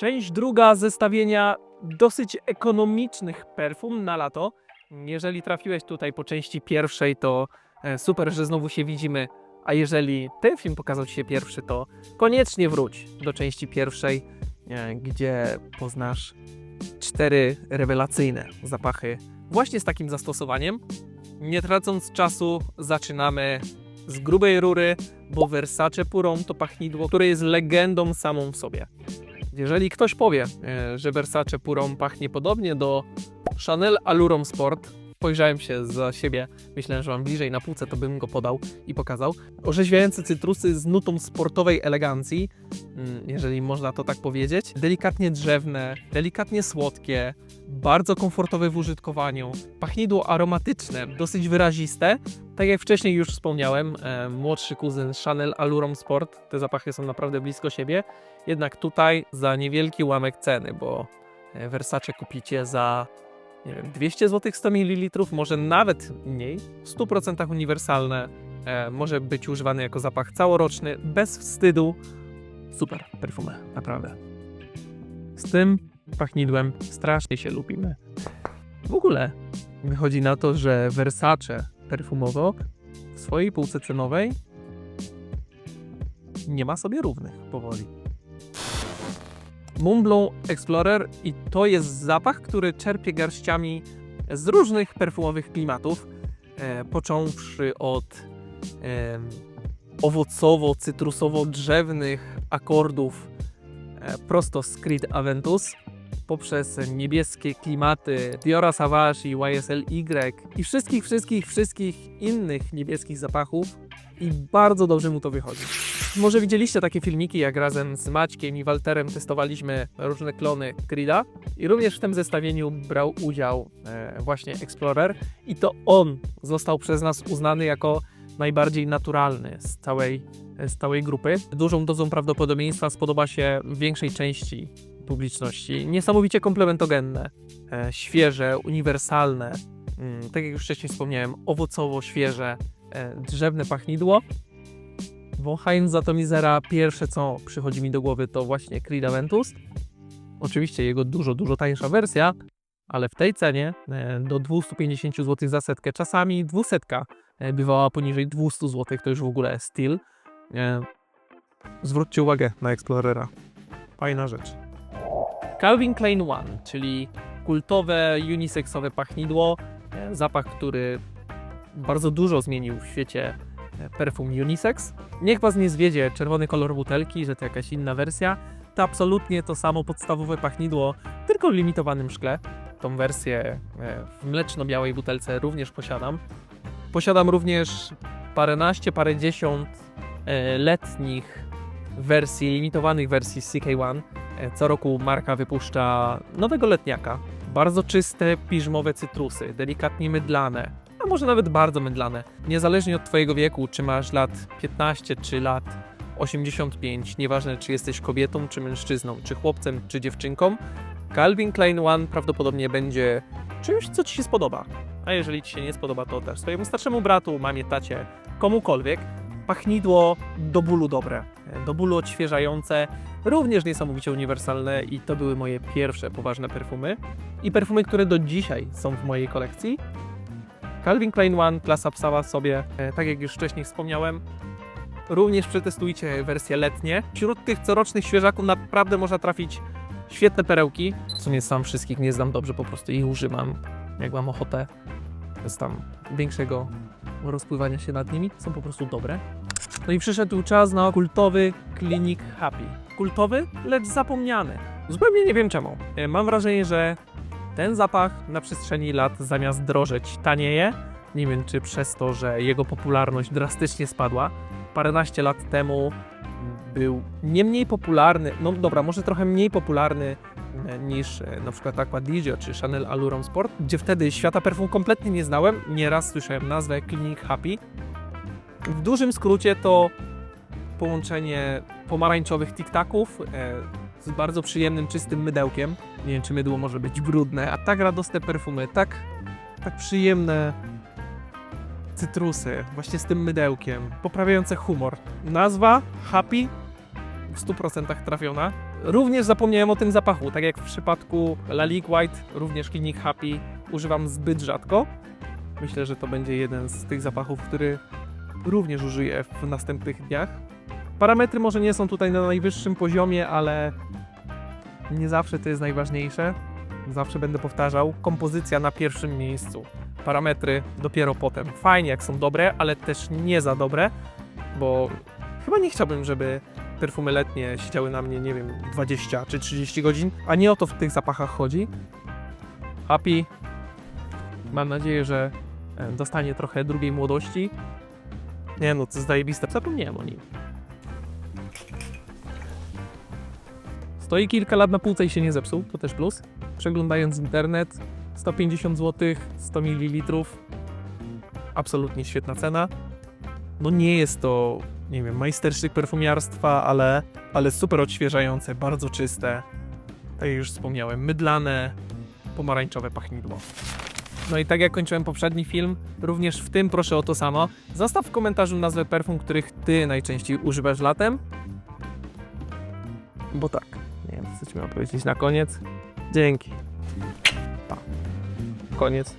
Część druga zestawienia dosyć ekonomicznych perfum na lato. Jeżeli trafiłeś tutaj po części pierwszej, to e, super, że znowu się widzimy. A jeżeli ten film pokazał Ci się pierwszy, to koniecznie wróć do części pierwszej, e, gdzie poznasz cztery rewelacyjne zapachy właśnie z takim zastosowaniem. Nie tracąc czasu, zaczynamy z grubej rury, bo Versace Purą to pachnidło, które jest legendą samą w sobie. Jeżeli ktoś powie, e, że Versace Purą pachnie podobnie do Chanel Allure Sport, spojrzałem się za siebie, myślałem, że mam bliżej na półce, to bym go podał i pokazał. Orzeźwiające cytrusy z nutą sportowej elegancji, mm, jeżeli można to tak powiedzieć. Delikatnie drzewne, delikatnie słodkie, bardzo komfortowe w użytkowaniu. Pachnidło aromatyczne, dosyć wyraziste. Tak jak wcześniej już wspomniałem, e, młodszy kuzyn Chanel Allure Sport, te zapachy są naprawdę blisko siebie. Jednak tutaj za niewielki ułamek ceny, bo e, Versace kupicie za nie wiem, 200 zł 100 ml, może nawet mniej, w 100% uniwersalne, e, może być używany jako zapach całoroczny, bez wstydu. Super perfumy, naprawdę. Z tym pachnidłem strasznie się lubimy. W ogóle wychodzi na to, że Versace perfumowo w swojej półce cenowej nie ma sobie równych powoli. Moonblow Explorer i to jest zapach, który czerpie garściami z różnych perfumowych klimatów, e, począwszy od e, owocowo-cytrusowo-drzewnych akordów e, prosto z Creed Aventus, poprzez niebieskie klimaty Diora Savage i YSL Y i wszystkich, wszystkich, wszystkich innych niebieskich zapachów i bardzo dobrze mu to wychodzi. Może widzieliście takie filmiki, jak razem z Maćkiem i Walterem testowaliśmy różne klony Creed'a i również w tym zestawieniu brał udział e, właśnie Explorer i to on został przez nas uznany jako najbardziej naturalny z całej, z całej grupy. Dużą dozą prawdopodobieństwa spodoba się większej części publiczności. Niesamowicie komplementogenne, e, świeże, uniwersalne, mm, tak jak już wcześniej wspomniałem, owocowo świeże, e, drzewne pachnidło. Wąchając Zatomizera, pierwsze co przychodzi mi do głowy to właśnie Creed Aventus. Oczywiście jego dużo, dużo tańsza wersja, ale w tej cenie e, do 250 zł za setkę, czasami 200 e, bywała poniżej 200 zł, to już w ogóle styl. E, Zwróćcie uwagę na Explorera. Fajna rzecz. Calvin Klein One, czyli kultowe, unisexowe pachnidło, zapach, który bardzo dużo zmienił w świecie perfum unisex. Niech Was nie zwiedzie czerwony kolor butelki, że to jakaś inna wersja. To absolutnie to samo podstawowe pachnidło, tylko w limitowanym szkle. Tą wersję e, w mleczno-białej butelce również posiadam. Posiadam również paręnaście, parędziesiąt e, letnich wersji, limitowanych wersji CK1. E, Co roku marka wypuszcza nowego letniaka. Bardzo czyste, piżmowe cytrusy, delikatnie mydlane, a może nawet bardzo mydlane. Niezależnie od Twojego wieku, czy masz lat 15 czy lat 85, nieważne czy jesteś kobietą czy mężczyzną, czy chłopcem czy dziewczynką, Calvin Klein One prawdopodobnie będzie czymś, co Ci się spodoba. A jeżeli Ci się nie spodoba, to też swojemu starszemu bratu, mamie, tacie, komukolwiek. Pachnidło do bólu dobre, do bólu odświeżające, również niesamowicie uniwersalne i to były moje pierwsze poważne perfumy. I perfumy, które do dzisiaj są w mojej kolekcji. Calvin Klein One, klasa psała sobie, e, tak jak już wcześniej wspomniałem. Również przetestujcie wersje letnie. Wśród tych corocznych świeżaków naprawdę można trafić świetne perełki. W sumie sam wszystkich nie znam dobrze, po prostu ich używam, jak mam ochotę. Bez tam większego rozpływania się nad nimi. Są po prostu dobre. No i przyszedł czas na kultowy Clinic Happy. Kultowy, lecz zapomniany. Zupełnie nie wiem czemu. E, Mam wrażenie, że ten zapach na przestrzeni lat zamiast drożeć tanieje. Nie wiem, czy przez to, że jego popularność drastycznie spadła. Paręnaście lat temu był nie mniej popularny, no dobra, może trochę mniej popularny e, niż e, na przykład Aqua di Gio czy Chanel Allure Sport, gdzie wtedy świata perfum kompletnie nie znałem. Nieraz słyszałem nazwę Clinic Happy. W dużym skrócie to połączenie pomarańczowych tiktaków e, z bardzo przyjemnym, czystym mydełkiem. Nie wiem, czy mydło może być brudne, a tak radosne perfumy, tak, tak przyjemne cytrusy, właśnie z tym mydełkiem, poprawiające humor. Nazwa Happy w 100% trafiona. Również zapomniałem o tym zapachu, tak jak w przypadku Lalique White, również Clinic Happy używam zbyt rzadko. Myślę, że to będzie jeden z tych zapachów, który również użyję w następnych dniach. Parametry może nie są tutaj na najwyższym poziomie, ale nie zawsze to jest najważniejsze. Zawsze będę powtarzał, kompozycja na pierwszym miejscu. Parametry dopiero potem. Fajnie, jak są dobre, ale też nie za dobre, bo chyba nie chciałbym, żeby perfumy letnie siedziały na mnie, nie wiem, 20 czy 30 godzin, a nie o to w tych zapachach chodzi. Happy. Mam nadzieję, że e, dostanie trochę drugiej młodości. Nie no, co zajebiste. Zapomniałem o nim. Stoi kilka lat na półce i się nie zepsuł, to też plus. Przeglądając internet, 150 zł, 100 ml. Absolutnie świetna cena. No nie jest to, nie wiem, majstersztyk perfumiarstwa, ale, ale super odświeżające, bardzo czyste. Tak jak już wspomniałem, mydlane, pomarańczowe pachnidło. No i tak jak kończyłem poprzedni film, również w tym proszę o to samo. Zostaw w komentarzu nazwę perfum, których ty najczęściej używasz latem. Bo tak, nie wiem, co ci miałem powiedzieć na koniec. Dzięki. Pa. Koniec.